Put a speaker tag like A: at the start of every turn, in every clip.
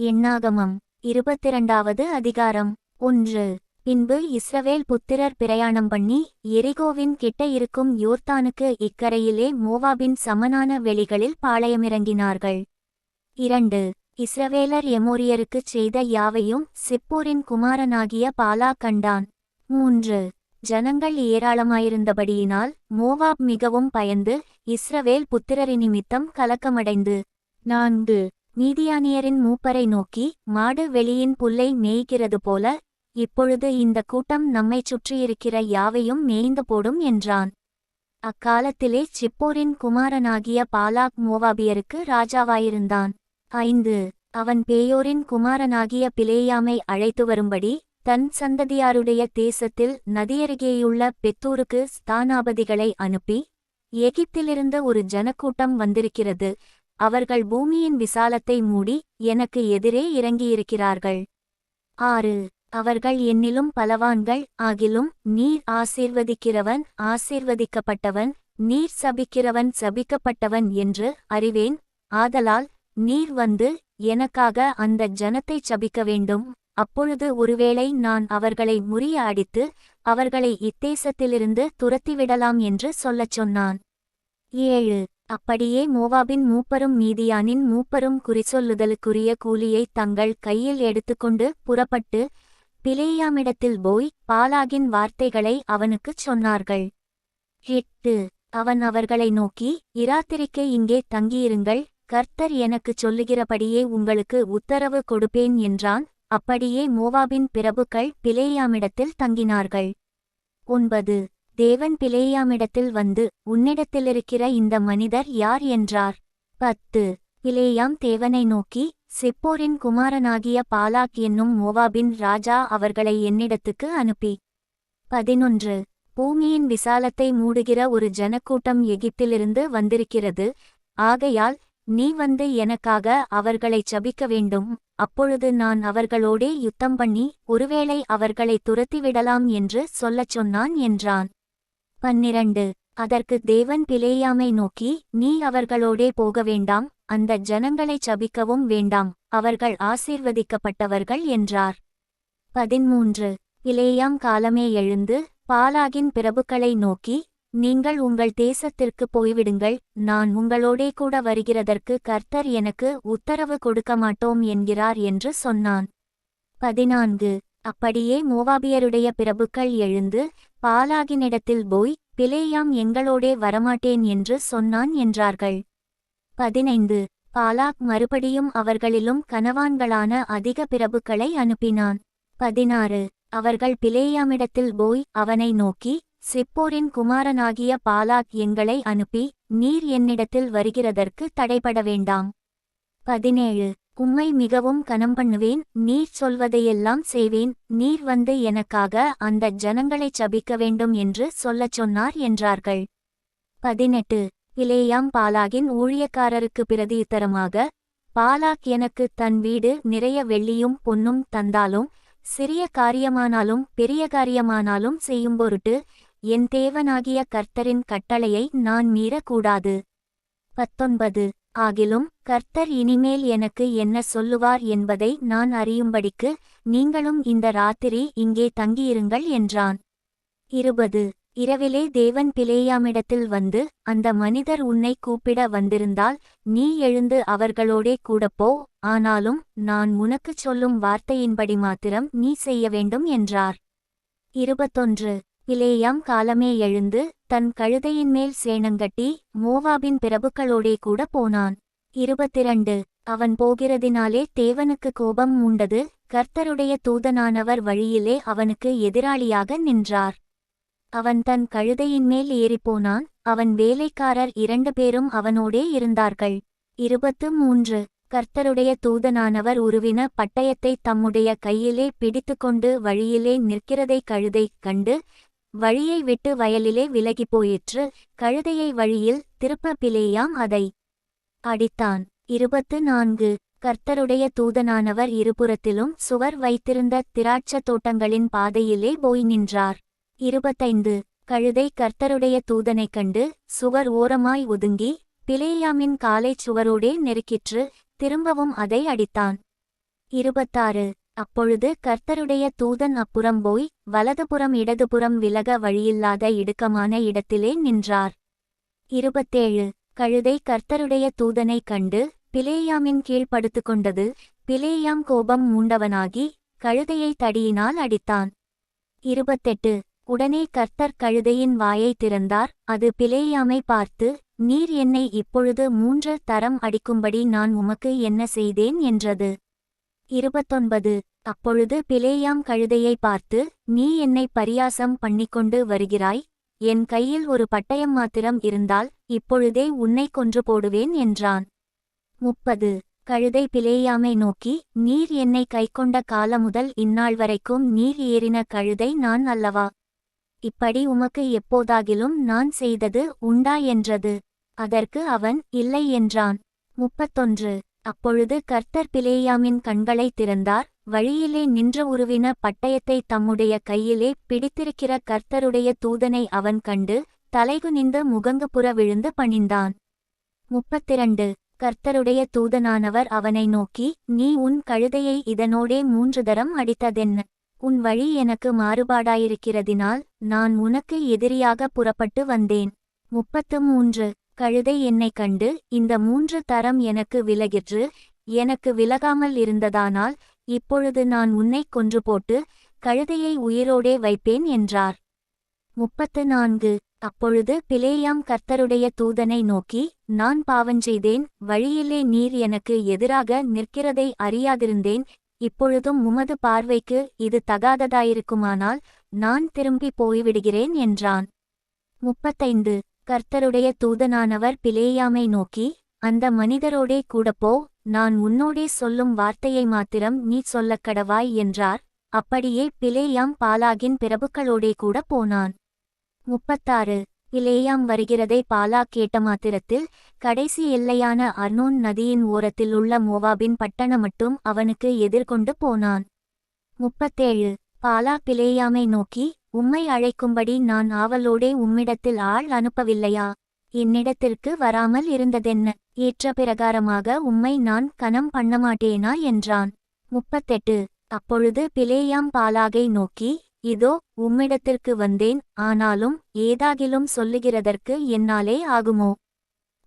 A: எண்ணாகமம் இருபத்திரண்டாவது அதிகாரம். ஒன்று. பின்பு இஸ்ரவேல் புத்திரர் பிரயாணம் பண்ணி எரிகோவின் கிட்ட இருக்கும் யோர்தானுக்கு இக்கரையிலே மோவாபின் சமனான வெளிகளில் பாளையமிறங்கினார்கள். இரண்டு. இஸ்ரவேலர் எமோரியருக்குச் செய்த யாவையும் சிப்போரின் குமாரனாகிய பாலா கண்டான். மூன்று. ஜனங்கள் ஏராளமாயிருந்தபடியினால் மோவாப் மிகவும் பயந்து இஸ்ரவேல் புத்திரரி நிமித்தம் கலக்கமடைந்து. நான்கு. நீதியானியரின் மூப்பரை நோக்கி மாடு வெளியின் புல்லை மேய்கிறது போல இப்பொழுது இந்த கூட்டம் நம்மைச் சுற்றியிருக்கிற யாவையும் மேய்ந்து போடும் என்றான். அக்காலத்திலே சிப்போரின் குமாரனாகிய பாலாக் மோவாபியருக்கு ராஜாவாயிருந்தான். ஐந்து அவன் பேயோரின் குமாரனாகிய பிலேயாமை அழைத்து வரும்படி தன் சந்ததியாருடைய தேசத்தில் நதியருகேயுள்ள பெத்தூருக்கு ஸ்தானாபதிகளை அனுப்பி எகிப்திலிருந்து ஒரு ஜனக்கூட்டம் வந்திருக்கிறது. அவர்கள் பூமியின் விசாலத்தை மூடி எனக்கு எதிரே இறங்கியிருக்கிறார்கள். ஆறு. அவர்கள் என்னிலும் பலவான்கள் ஆகிலும் நீர் ஆசீர்வதிக்கிறவன் ஆசீர்வதிக்கப்பட்டவன் நீர் சபிக்கிறவன் சபிக்கப்பட்டவன் என்று அறிவேன். ஆதலால் நீர் வந்து எனக்காக அந்த ஜனத்தைச் சபிக்க வேண்டும். அப்பொழுது ஒருவேளை நான் அவர்களை முறிய அடித்து அவர்களை இத்தேசத்திலிருந்து துரத்திவிடலாம் என்று சொல்லச் சொன்னான். ஏழு. அப்படியே மோவாபின் மூப்பரும் மீதியானின் மூப்பரும் குறிச்சொல்லுதலுக்குரிய கூலியை தங்கள் கையில் எடுத்துக்கொண்டு புறப்பட்டு பிலேயாமிடத்தில் போய் பாலாகின் வார்த்தைகளை அவனுக்குச் சொன்னார்கள். எட்டு. அவன் அவர்களை நோக்கி இராத்திரிக்கு இங்கே தங்கியிருங்கள். கர்த்தர் எனக்குச் சொல்லுகிறபடியே உங்களுக்கு உத்தரவு கொடுப்பேன் என்றான். அப்படியே மோவாபின் பிரபுக்கள் பிலேயாமிடத்தில் தங்கினார்கள். ஒன்பது. தேவன் பிலேயாமிடத்தில் வந்து உன்னிடத்திலிருக்கிற இந்த மனிதர் யார்? என்றார். பத்து. பிலேயாம் தேவனை நோக்கி சிப்போரின் குமாரனாகிய பாலாக் என்னும் மோவாபின் ராஜா அவர்களை என்னிடத்துக்கு அனுப்பி. பதினொன்று. பூமியின் விசாலத்தை மூடுகிற ஒரு ஜனக்கூட்டம் எகிப்திலிருந்து வந்திருக்கிறது. ஆகையால் நீ வந்து எனக்காக அவர்களைச் சபிக்க வேண்டும். அப்பொழுது நான் அவர்களோடே யுத்தம் பண்ணி ஒருவேளை அவர்களை துரத்திவிடலாம் என்று சொல்லச் சொன்னான் என்றான். பன்னிரண்டு. அதற்கு தேவன் பிலேயாமை நோக்கி நீ அவர்களோடே போக வேண்டாம் அந்த ஜனங்களைச் சபிக்கவும் வேண்டாம் அவர்கள் ஆசீர்வதிக்கப்பட்டவர்கள் என்றார். பதிமூன்று பிலேயாம் காலமே எழுந்து பாலாகின் பிரபுக்களை நோக்கி நீங்கள் உங்கள் தேசத்திற்கு போய்விடுங்கள் நான் உங்களோடே கூட வருகிறதற்கு கர்த்தர் எனக்கு உத்தரவு கொடுக்க மாட்டோம் என்கிறார் என்று சொன்னான். பதினான்கு. அப்படியே மோவாபியருடைய பிரபுக்கள் எழுந்து பாலாகினிடத்தில் போய் பிலேயாம் எங்களோடே வரமாட்டேன் என்று சொன்னான் என்றார்கள். பதினைந்து. பாலாக் மறுபடியும் அவர்களிலும் கனவான்களான அதிக பிரபுக்களை அனுப்பினான். பதினாறு. அவர்கள் பிலேயாமிடத்தில் போய் அவனை நோக்கி சிப்போரின் குமாரனாகிய பாலாக் எங்களை அனுப்பி நீர் என்னிடத்தில் வருகிறதற்கு தடைபட வேண்டாம். பதினேழு. உம்மை மிகவும் கனம் பண்ணுவேன் நீர் சொல்வதையெல்லாம் செய்வேன் நீர் வந்து எனக்காக அந்த ஜனங்களைச் சபிக்க வேண்டும் என்று சொல்லச் சொன்னார் என்றார்கள். பதினெட்டு. இலேயாம் பாலாகின் ஊழியக்காரருக்கு பிரதியுத்தரமாக பாலாக் எனக்கு தன் வீடு நிறைய வெள்ளியும் பொன்னும் தந்தாலும் சிறிய காரியமானாலும் பெரிய காரியமானாலும் செய்யும் பொருட்டு என் தேவனாகிய கர்த்தரின் கட்டளையை நான் மீறக்கூடாது. பத்தொன்பது. ஆகிலும் கர்த்தர் இனிமேல் எனக்கு என்ன சொல்லுவார் என்பதை நான் அறியும்படிக்கு நீங்களும் இந்த ராத்திரி இங்கே தங்கியிருங்கள் என்றான். இருபது. இரவிலே தேவன் பிலேயாமிடத்தில் வந்து அந்த மனிதர் உன்னை கூப்பிட வந்திருந்தால் நீ எழுந்து அவர்களோடே கூடப்போ ஆனாலும் நான் உனக்குச் சொல்லும் வார்த்தையின்படி மாத்திரம் நீ செய்ய வேண்டும் என்றார். இருபத்தொன்று. இலேயாம் காலமே எழுந்து தன் கழுதையின் மேல் சேணங்கட்டி மோவாபின் பிரபுக்களோடே கூட போனான். இருபத்திரண்டு. அவன் போகிறதினாலே தேவனுக்கு கோபம் மூண்டது கர்த்தருடைய தூதனானவர் வழியிலே அவனுக்கு எதிராளியாக நின்றார். அவன் தன் கழுதையின் மேல் ஏறிப்போனான். அவன் வேலைக்காரர் இரண்டு பேரும் அவனோடே இருந்தார்கள். இருபத்து மூன்று. கர்த்தருடைய தூதனானவர் உருவின பட்டயத்தை தம்முடைய கையிலே பிடித்துக்கொண்டு வழியிலே நிற்கிறதை கழுதை கண்டு வழியை விட்டு வயலிலே விலகிப் போயிற்று. கழுதையை வழியில் திருப்ப பிலேயாம் அதை அடித்தான். இருபத்து நான்கு கர்த்தருடைய தூதனானவர் இருபுறத்திலும் சுவர் வைத்திருந்த திராட்சத் தோட்டங்களின் பாதையிலே போய் நின்றார். இருபத்தைந்து. கழுதை கர்த்தருடைய தூதனைக் கண்டு சுவர் ஓரமாய் ஒதுங்கி பிலேயாமின் காலைச் சுவரோடே நெருக்கிற்று. திரும்பவும் அதை அடித்தான். இருபத்தாறு. அப்பொழுது கர்த்தருடைய தூதன் அப்புறம் போய் வலதுபுறம் இடதுபுறம் விலக வழியில்லாத இடுக்கமான இடத்திலே நின்றார். இருபத்தேழு. கழுதை கர்த்தருடைய தூதனைக் கண்டு பிலேயாமின் கீழ் படுத்துக்கொண்டது பிலேயாம் கோபம் மூண்டவனாகி கழுதையை தடியினால் அடித்தான். இருபத்தெட்டு. உடனே கர்த்தர் கழுதையின் வாயை திறந்தார் அது பிலேயாமை பார்த்து நீர் என்னை இப்பொழுது மூன்று தரம் அடிக்கும்படி நான் உமக்கு என்ன செய்தேன்? என்றது. இருபத்தொன்பது. அப்பொழுது பிலேயாம் கழுதையை பார்த்து நீ என்னை பரியாசம் பண்ணிக்கொண்டு வருகிறாய். என் கையில் ஒரு பட்டயம் மாத்திரம் இருந்தால் இப்பொழுதே உன்னை கொன்று போடுவேன் என்றான். முப்பது. கழுதை பிலேயாமை நோக்கி நீர் என்னை கைக்கொண்ட காலமுதல் இந்நாள் வரைக்கும் நீர் ஏறின கழுதை நான் அல்லவா? இப்படி உமக்கு எப்போதாகிலும் நான் செய்தது உண்டா? என்றது. அதற்கு அவன் இல்லை என்றான். முப்பத்தொன்று. அப்பொழுது கர்த்தர் பிலேயாமின் கண்களை திறந்தார் வழியிலே நின்ற உருவின பட்டயத்தை தம்முடைய கையிலே பிடித்திருக்கிற கர்த்தருடைய தூதனை அவன் கண்டு தலைகுனிந்து முகங்குப்புற விழுந்து பணிந்தான். முப்பத்திரண்டு. கர்த்தருடைய தூதனானவர் அவனை நோக்கி நீ உன் கழுதையை இதனோடே மூன்று தரம் அடித்ததென்ன உன் வழி எனக்கு மாறுபாடாயிருக்கிறதினால் நான் உனக்கு எதிரியாக புறப்பட்டு வந்தேன். முப்பத்து மூன்று. கழுதை என்னைக் கண்டு இந்த மூன்று தரம் எனக்கு விலகிற்று எனக்கு விலகாமல் இருந்ததானால் இப்பொழுது நான் உன்னைக் கொன்று போட்டு கழுதையை உயிரோடே வைப்பேன் என்றார். முப்பத்து நான்கு அப்பொழுது பிலேயாம் கர்த்தருடைய தூதனை நோக்கி நான் பாவஞ்செய்தேன் வழியிலே நீர் எனக்கு எதிராக நிற்கிறதை அறியாதிருந்தேன் இப்பொழுதும் உமது பார்வைக்கு இது தகாததாயிருக்குமானால் நான் திரும்பி போய்விடுகிறேன் என்றான். முப்பத்தைந்து. கர்த்தருடைய தூதனானவர் பிலேயாமை நோக்கி அந்த மனிதரோடே கூடப்போ நான் உன்னோடே சொல்லும் வார்த்தையை மாத்திரம் நீ சொல்லக் கடவாய் என்றார். அப்படியே பிலேயாம் பாலாகின் பிரபுக்களோடே கூட போனான். முப்பத்தாறு. பிலேயாம் வருகிறதை பாலா கேட்ட மாத்திரத்தில் கடைசி எல்லையான அர்னோன் நதியின் ஓரத்தில் உள்ள மோவாபின் பட்டணம் மட்டும் அவனுக்கு எதிர்கொண்டு போனான். முப்பத்தேழு. பாலா பிலேயாமை நோக்கி உம்மை அழைக்கும்படி நான் ஆவலோடே உம்மிடத்தில் ஆள் அனுப்பவில்லையா? என்னிடத்திற்கு வராமல் இருந்ததென்ன? ஏற்ற பிரகாரமாக உம்மை நான் கனம் பண்ணமாட்டேனா? என்றான். முப்பத்தெட்டு. அப்பொழுது பிலேயாம் பாலாகை நோக்கி இதோ உம்மிடத்திற்கு வந்தேன். ஆனாலும் ஏதாகிலும் சொல்லுகிறதற்கு என்னாலே ஆகுமோ?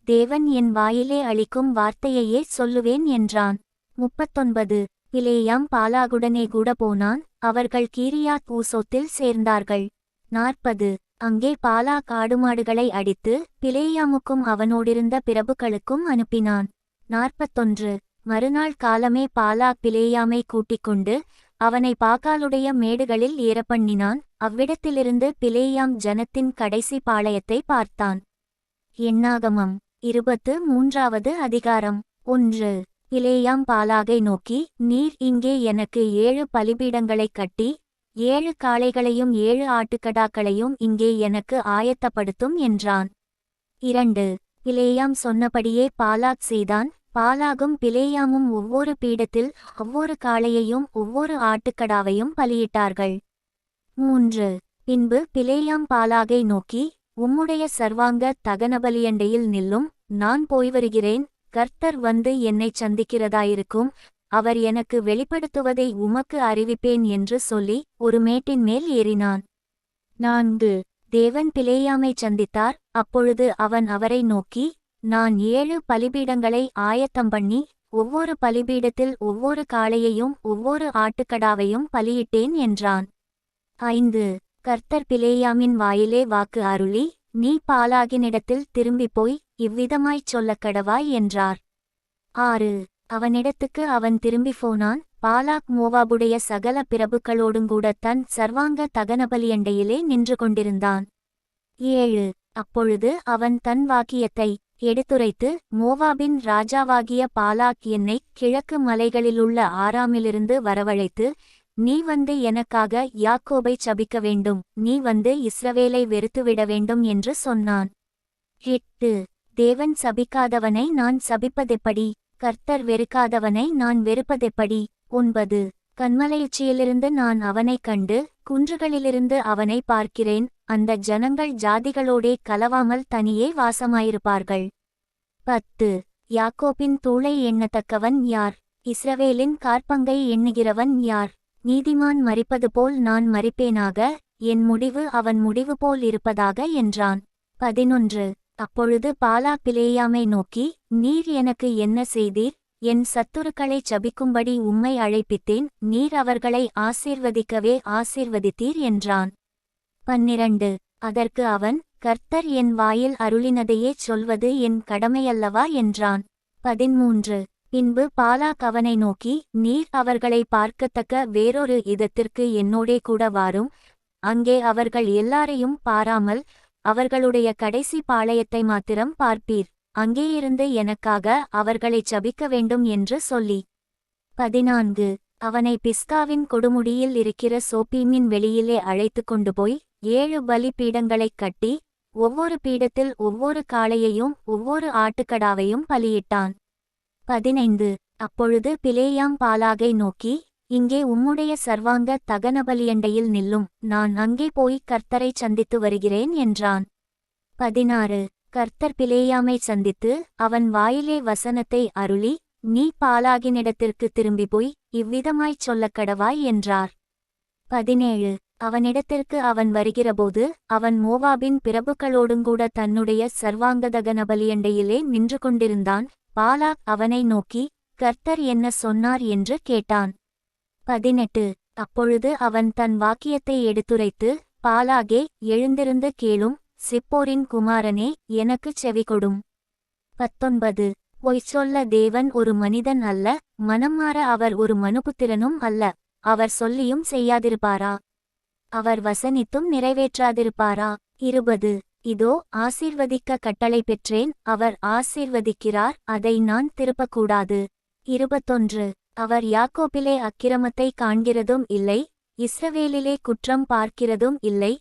A: தேவன் என் வாயிலே அளிக்கும் வார்த்தையையே சொல்லுவேன் என்றான். முப்பத்தொன்பது. பிலேயாம் பாலாகுடனே கூட போனான். அவர்கள் கீரியா பூசோத்தில் சேர்ந்தார்கள். நாற்பது. அங்கே பாலா காடுமாடுகளை அடித்து பிலேயாமுக்கும் அவனோடிருந்த பிரபுக்களுக்கும் அனுப்பினான். நாற்பத்தொன்று. மறுநாள் காலமே பாலா பிலேயாமை கூட்டிக் கொண்டு அவனை பாக்காலுடைய மேடுகளில் ஏறப்பண்ணினான். அவ்விடத்திலிருந்து பிலேயாம் ஜனத்தின் கடைசி பாளையத்தை பார்த்தான். எண்ணாகமம் இருபத்து மூன்றாவது அதிகாரம். ஒன்று. இலேயாம் பாலாகை நோக்கி நீர் இங்கே எனக்கு ஏழு பலிபீடங்களைக் கட்டி ஏழு காளைகளையும் ஏழு ஆட்டுக்கடாக்களையும் இங்கே எனக்கு ஆயத்தப்படுத்தும் என்றான். இரண்டு. பிலேயாம் சொன்னபடியே பாலாக் செய்தான். பாலாகும் பிலேயாமும் ஒவ்வொரு பீடத்தில் ஒவ்வொரு காளையையும் ஒவ்வொரு ஆட்டுக்கடாவையும் பலியிட்டார்கள். மூன்று. பின்பு பிலேயாம் பாலாகை நோக்கி உம்முடைய சர்வாங்க தகனபலியண்டையில் நில்லும் நான் போய் வருகிறேன் கர்த்தர் வந்து என்னைச் சந்திக்கிறதாயிருக்கும். அவர் எனக்கு வெளிப்படுத்துவதை உமக்கு அறிவிப்பேன் என்று சொல்லி ஒரு மேட்டின் மேல் ஏறினான். நான்கு. தேவன் பிளேயாமை சந்தித்தார். அப்பொழுது அவன் அவரை நோக்கி நான் ஏழு பலிபீடங்களை ஆயத்தம் பண்ணி ஒவ்வொரு பலிபீடத்தில் ஒவ்வொரு காளையையும் ஒவ்வொரு ஆட்டுக்கடாவையும் பலியிட்டேன் என்றான். ஐந்து. கர்த்தர் பிலேயாமின் வாயிலே வாக்கு அருளி நீ பாலாகினிடத்தில் திரும்பிப் போய் இவ்விதமாய்ச் சொல்லக் கடவாய் என்றார். ஆறு. அவனிடத்துக்கு அவன் திரும்பிப் போனான். பாலாக் மோவாபுடைய சகல பிரபுக்களோடுங்கூட தன் சர்வாங்க தகனபலியண்டையிலே நின்று கொண்டிருந்தான். ஏழு. அப்பொழுது அவன் தன் வாக்கியத்தை எடுத்துரைத்து மோவாபின் ராஜாவாகிய பாலாக் என்னை கிழக்கு மலைகளிலுள்ள ஆறாமிலிருந்து வரவழைத்து நீ வந்து எனக்காக யாக்கோபை சபிக்க வேண்டும். நீ வந்து இஸ்ரவேலை வெறுத்துவிட வேண்டும் என்று சொன்னான். எட்டு. தேவன் சபிக்காதவனை நான் சபிப்பதெப்படி? கர்த்தர் வெறுக்காதவனை நான் வெறுப்பதெப்படி? ஒன்பது. கண்மலையுச்சியிலிருந்து நான் அவனைக் கண்டு குன்றுகளிலிருந்து அவனை பார்க்கிறேன். அந்த ஜனங்கள் ஜாதிகளோடே கலவாமல் தனியே வாசமாயிருப்பார்கள். பத்து. யாக்கோப்பின் தூளை எண்ணத்தக்கவன் யார்? இஸ்ரவேலின் கார்பங்கை எண்ணுகிறவன் யார்? நீதிமான் மறிப்பது போல் நான் மறிப்பேனாக என் முடிவு அவன் முடிவு போல் இருப்பதாக என்றான். பதினொன்று. அப்பொழுது பாலா பிலேயாமை நோக்கி நீர் எனக்கு என்ன செய்தீர்? என் சத்துருக்களை சபிக்கும்படி உம்மை அழைப்பித்தேன் நீர் அவர்களை ஆசீர்வதிக்கவே ஆசீர்வதித்தீர் என்றான். பன்னிரண்டு. அதற்கு அவன் கர்த்தர் என் வாயில் அருளினதையே சொல்வது என் கடமையல்லவா? என்றான். பதிமூன்று. பின்பு பாலாக் அவனை நோக்கி நீர் அவர்களை பார்க்கத்தக்க வேறொரு இதத்திற்கு என்னோடே கூட வாரும். அங்கே அவர்கள் எல்லாரையும் பாராமல் அவர்களுடைய கடைசி பாளையத்தை மாத்திரம் பார்ப்பீர். அங்கேயிருந்து எனக்காக அவர்களைச் சபிக்க வேண்டும் என்று சொல்லி. பதினான்கு. அவனை பிஸ்காவின் கொடுமுடியில் இருக்கிற சோப்பீமின் வெளியிலே அழைத்து கொண்டு போய் ஏழு பலி பீடங்களைக் கட்டி ஒவ்வொரு பீடத்தில் ஒவ்வொரு காளையையும் ஒவ்வொரு ஆட்டுக்கடாவையும் பலியிட்டான். பதினைந்து. அப்பொழுது பிலேயாம் பாலாகை நோக்கி இங்கே உம்முடைய சர்வாங்க தகனபலியண்டையில் நில்லும். நான் அங்கே போய் கர்த்தரை சந்தித்து வருகிறேன் என்றான். பதினாறு. கர்த்தர் பிலேயாமை சந்தித்து அவன் வாயிலே வசனத்தை அருளி நீ பாலாகினிடத்திற்கு திரும்பி போய் இவ்விதமாய்ச் சொல்லக் கடவாய் என்றார். பதினேழு. அவனிடத்திற்கு அவன் வருகிறபோது அவன் மோவாபின் பிரபுக்களோடுங்கூட தன்னுடைய சர்வாங்கதகன பலியண்டையிலே நின்று கொண்டிருந்தான். பாலாக் அவனை நோக்கி கர்த்தர் என்ன சொன்னார் என்று கேட்டான். பதினெட்டு. அப்பொழுது அவன் தன் வாக்கியத்தை எடுத்துரைத்து பாலாகே எழுந்திருந்து கேளும் சிப்போரின் குமாரனே எனக்குச் செவிகொடும் பத்தொன்பது. பொய் சொல்ல தேவன் ஒரு மனிதன் அல்ல மனம் மாற அவர் ஒரு மனுபுத்திரனும் அல்ல அவர் சொல்லியும் செய்யாதிருப்பாரா? அவர் வசனித்தும் நிறைவேற்றாதிருப்பாரா? இருபது. இதோ ஆசீர்வதிக்க கட்டளை பெற்றேன் அவர் ஆசீர்வதிக்கிறார் அதை நான் திருப்பக்கூடாது. இருபத்தொன்று. அவர் யாக்கோபிலே அக்கிரமத்தை காண்கிறதும் இல்லை இஸ்ரவேலிலே குற்றம் பார்க்கிறதும் இல்லை.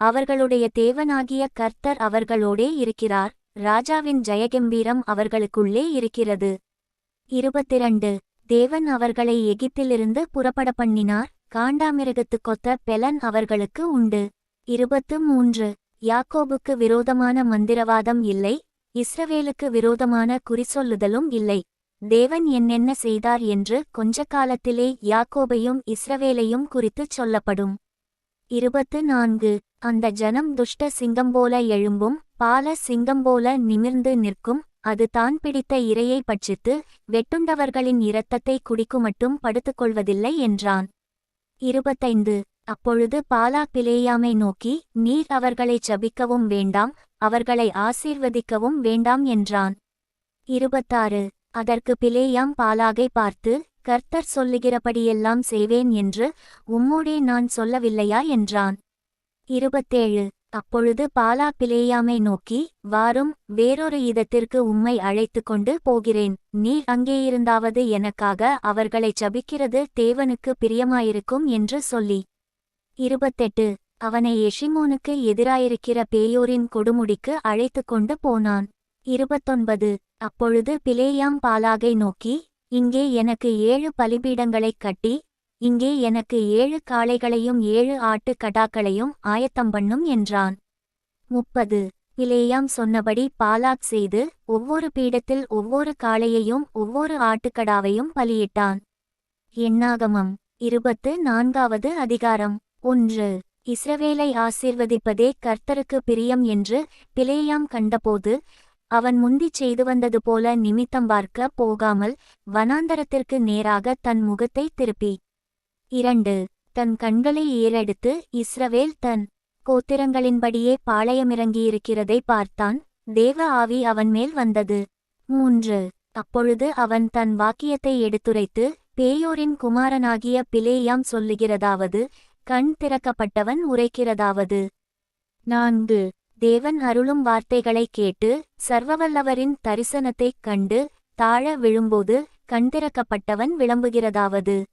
A: அவர்களுடைய தேவனாகிய கர்த்தர் அவர்களோடே இருக்கிறார் ராஜாவின் ஜெயகம்பீரம் அவர்களுக்குள்ளே இருக்கிறது. இருபத்திரண்டு. தேவன் அவர்களை எகிப்திலிருந்து புறப்பட பண்ணினார் காண்டாமிருகத்து கொத்த பெலன் அவர்களுக்கு உண்டு. இருபத்து மூன்று. யாக்கோபுக்கு விரோதமான மந்திரவாதம் இல்லை இஸ்ரவேலுக்கு விரோதமான குறிசொல்லுதலும் இல்லை. தேவன் என்னென்ன செய்தார் என்று கொஞ்ச காலத்திலே யாக்கோபையும் இஸ்ரவேலையும் குறித்துச் சொல்லப்படும். இருபத்து நான்கு அந்த ஜனம் துஷ்ட சிங்கம்போல எழும்பும் பால சிங்கம்போல நிமிர்ந்து நிற்கும் அது தான் பிடித்த இரையை பட்சித்து வெட்டுண்டவர்களின் இரத்தத்தை குடிக்குமட்டும் படுத்துக்கொள்வதில்லை என்றான். இருபத்தைந்து. அப்பொழுது பாலா பிலேயாமை நோக்கி நீர் அவர்களைச் சபிக்கவும் வேண்டாம் அவர்களை ஆசீர்வதிக்கவும் வேண்டாம் என்றான். இருபத்தாறு. அதற்கு பிலேயாம் பாலாகை பார்த்து கர்த்தர் சொல்லுகிறபடியெல்லாம் செய்வேன் என்று உம்மோடே நான் சொல்லவில்லையா? என்றான். இருபத்தேழு. அப்பொழுது பாலா பிலேயாமை நோக்கி வாரும் வேறொரு இதத்திற்கு உம்மை அழைத்து கொண்டு போகிறேன். நீ அங்கேயிருந்தாவது எனக்காக அவர்களைச் சபிக்கிறது தேவனுக்கு பிரியமாயிருக்கும் என்று சொல்லி இருபத்தெட்டு. அவனை எஷிமோனுக்கு எதிராயிருக்கிற பேயோரின் கொடுமுடிக்கு அழைத்து கொண்டு போனான். இருபத்தொன்பது. அப்பொழுது பிலேயாம் பாலாகை நோக்கி இங்கே எனக்கு ஏழு பலிபீடங்களைக் கட்டி இங்கே எனக்கு ஏழு காளைகளையும் ஏழு ஆட்டு கடாக்களையும் ஆயத்தம் பண்ணும் என்றான். முப்பது. பிலேயாம் சொன்னபடி பாலாக் செய்து ஒவ்வொரு பீடத்தில் ஒவ்வொரு காளையையும் ஒவ்வொரு ஆட்டுக்கடாவையும் பலியிட்டான். எண்ணாகமம் இருபத்து நான்காவது அதிகாரம். ஒன்று இஸ்ரவேலை ஆசீர்வதிப்பதே கர்த்தருக்கு பிரியம் என்று பிலேயாம் கண்டபோது அவன் முந்திச் செய்து வந்தது போல நிமித்தம் பார்க்க போகாமல் வனாந்தரத்திற்கு நேராக தன் முகத்தை திருப்பி. இரண்டு தன் கண்களை ஏறெடுத்து இஸ்ரவேல் தன் கோத்திரங்களின்படியே பாளையமிறங்கியிருக்கிறதை பார்த்தான் தேவ ஆவி அவன் மேல் வந்தது. மூன்று அப்பொழுது அவன் தன் வாக்கியத்தை எடுத்துரைத்து பேயோரின் குமாரனாகிய பிலேயாம் சொல்லுகிறதாவது கண் திறக்கப்பட்டவன் உரைக்கிறதாவது. நான்கு. தேவன் அருளும் வார்த்தைகளைக் கேட்டு சர்வவல்லவரின் தரிசனத்தைக் கண்டு தாழ விழும்போது கண்திறக்கப்பட்டவன் விளம்புகிறதாவது.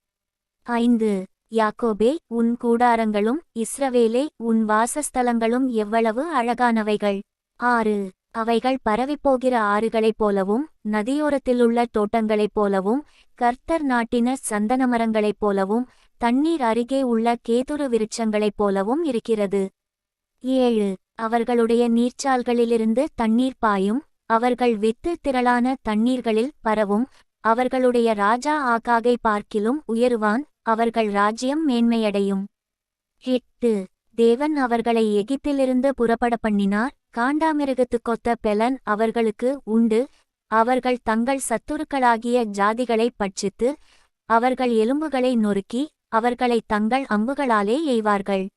A: ஐந்து. யாக்கோபே உன் கூடாரங்களும் இஸ்ரவேலே உன் வாசஸ்தலங்களும் எவ்வளவு அழகானவைகள். ஆறு. அவைகள் பரவிப்போகிற ஆறுகளைப் போலவும் நதியோரத்திலுள்ள தோட்டங்களைப் போலவும் கர்த்தர் நாட்டின சந்தனமரங்களைப் போலவும் தண்ணீர் அருகே உள்ள கேதுரு விருட்சங்களைப் போலவும் இருக்கிறது. ஏழு. அவர்களுடைய நீர்ச்சால்களிலிருந்து தண்ணீர் பாயும் அவர்கள் வித்து திரளான தண்ணீர்களில் பரவும் அவர்களுடைய ராஜா ஆகாகை பார்க்கிலும் உயருவான் அவர்கள் ராஜ்யம் மேன்மையடையும். எட்டு. தேவன் அவர்களை எகிப்திலிருந்து புறப்பட பண்ணினார் காண்டாமிருகத்துக்கொத்த பெலன் அவர்களுக்கு உண்டு அவர்கள் தங்கள் சத்துருக்களாகிய ஜாதிகளை பட்சித்து அவர்கள் எலும்புகளை நொறுக்கி அவர்களை தங்கள் அம்புகளாலே எய்வார்கள்.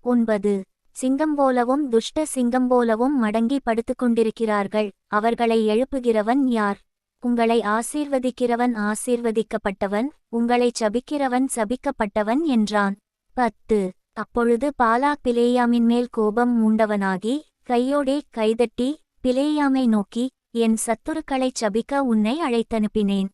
A: ஒன்பது. சிங்கம் போலவும் துஷ்ட சிங்கம் போலவும் மடங்கி படுத்துக் கொண்டிருக்கிறார்கள். அவர்களை எழுப்புகிறவன் யார்? உங்களை ஆசீர்வதிக்கிறவன் ஆசீர்வதிக்கப்பட்டவன் உங்களை சபிக்கிறவன் சபிக்கப்பட்டவன் என்றான். பத்து. அப்பொழுது பாலாக் பிலேயாமின் மேல் கோபம் மூண்டவனாகி கையோடே கைதட்டி பிலேயாமை நோக்கி என் சத்துருக்களைச் சபிக்க உன்னை அழைத்தனுப்பினேன்.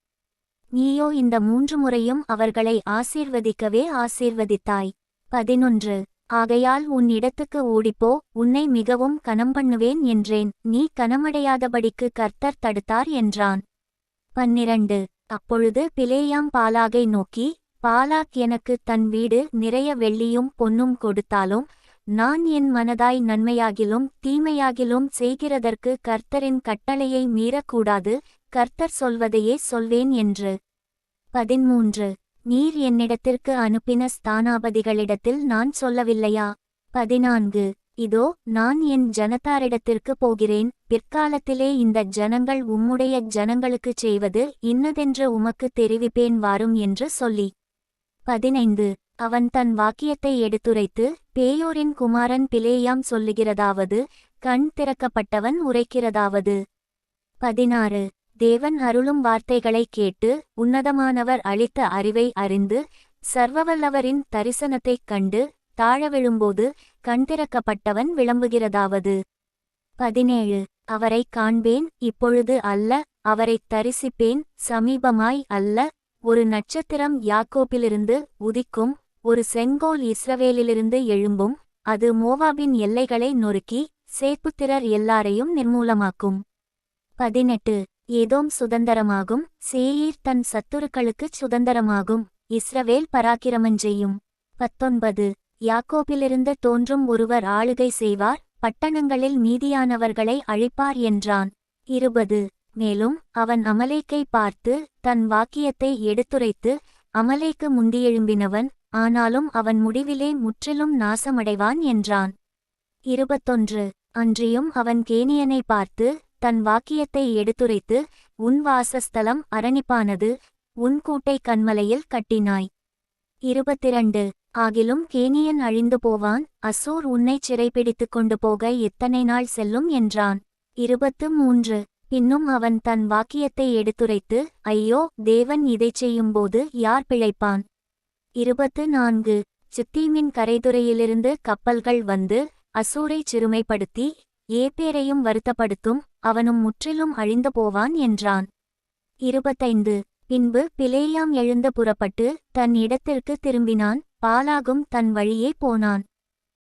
A: நீயோ இந்த மூன்று முறையும் அவர்களை ஆசீர்வதிக்கவே ஆசீர்வதித்தாய். பதினொன்று. ஆகையால் உன் இடத்துக்கு ஓடிப்போ உன்னை மிகவும் கனம் பண்ணுவேன் என்றேன் நீ கனமடையாதபடிக்கு கர்த்தர் தடுத்தார் என்றான். பன்னிரண்டு. அப்பொழுது பிலேயாம் பாலாகை நோக்கி பாலாக் எனக்கு தன் வீடு நிறைய வெள்ளியும் பொன்னும் கொடுத்தாலும் நான் என் மனதாய் நன்மையாகிலும் தீமையாகிலும் செய்கிறதற்கு கர்த்தரின் கட்டளையை மீறக்கூடாது கர்த்தர் சொல்வதையே சொல்வேன் என்று. பதிமூன்று நீர் என்னிடத்திற்கு அனுப்பின ஸ்தானாபதிகளிடத்தில் நான் சொல்லவில்லையா? பதினான்கு. இதோ நான் என் ஜனத்தாரிடத்திற்கு போகிறேன். பிற்காலத்திலே இந்த ஜனங்கள் உம்முடைய ஜனங்களுக்குச் செய்வது இன்னதென்று உமக்கு தெரிவிப்பேன் வாரும் என்று சொல்லி. பதினைந்து. அவன் தன் வாக்கியத்தை எடுத்துரைத்து பேயோரின் குமாரன் பிலேயாம் சொல்லுகிறதாவது கண் திறக்கப்பட்டவன் உரைக்கிறதாவது. பதினாறு. தேவன் அருளும் வார்த்தைகளைக் கேட்டு உன்னதமானவர் அளித்த அறிவை அறிந்து சர்வவல்லவரின் தரிசனத்தைக் கண்டு தாழ விழும்போது கண்திறக்கப்பட்டவன் விளம்புகிறதாவது? பதினேழு. அவரைக் காண்பேன் இப்பொழுது அல்ல அவரைத் தரிசிப்பேன் சமீபமாய் அல்ல. ஒரு நட்சத்திரம் யாக்கோப்பிலிருந்து உதிக்கும் ஒரு செங்கோல் இஸ்ரவேலிலிருந்து எழும்பும் அது மோவாபின் எல்லைகளை நொறுக்கி சேப்புத்திரர் எல்லாரையும் நிர்மூலமாக்கும். பதினெட்டு. ஏதோம் சுதந்தரமாகும் சேயீர் தன் சத்துருக்களுக்குச் சுதந்தரமாகும் இஸ்ரவேல் பராக்கிரமஞ்செய்யும் பத்தொன்பது. யாக்கோபிலிருந்து தோன்றும் ஒருவர் ஆளுகை செய்வார் பட்டணங்களில் மீதியானவர்களை அழிப்பார் என்றான். இருபது. மேலும் அவன் அமலேக்கை பார்த்து தன் வாக்கியத்தை எடுத்துரைத்து அமலேக்கு முந்தியெழும்பினவன் ஆனாலும் அவன் முடிவிலே முற்றிலும் நாசமடைவான் என்றான். இருபத்தொன்று. அன்றியும் அவன் கேனியனை பார்த்து தன் வாக்கியத்தை எடுத்துரைத்து உன் வாசஸ்தலம் அரணிப்பானது உன் கூட்டை கண்மலையில் கட்டினாய். இருபத்திரண்டு. ஆகிலும் கேனியன் அழிந்து போவான் அசூர் உன்னைச் சிறைப்பிடித்து கொண்டு போக எத்தனை நாள் செல்லும்? என்றான். இருபத்து மூன்று பின்னும் அவன் தன் வாக்கியத்தை எடுத்துரைத்து ஐயோ தேவன் இதைச் செய்யும்போது யார் பிழைப்பான்? இருபத்து நான்கு சித்தீமின் கரைதுறையிலிருந்து கப்பல்கள் வந்து அசூரைச் சிறுமைப்படுத்தி ஏப்பேரையும் வருத்தப்படுத்தும் அவனும் முற்றிலும் அழிந்து போவான் என்றான். இருபத்தைந்து. பின்பு பிலேயாம் எழுந்து புறப்பட்டு தன் இடத்திற்கு திரும்பினான் பாலாகும் தன் வழியே போனான்.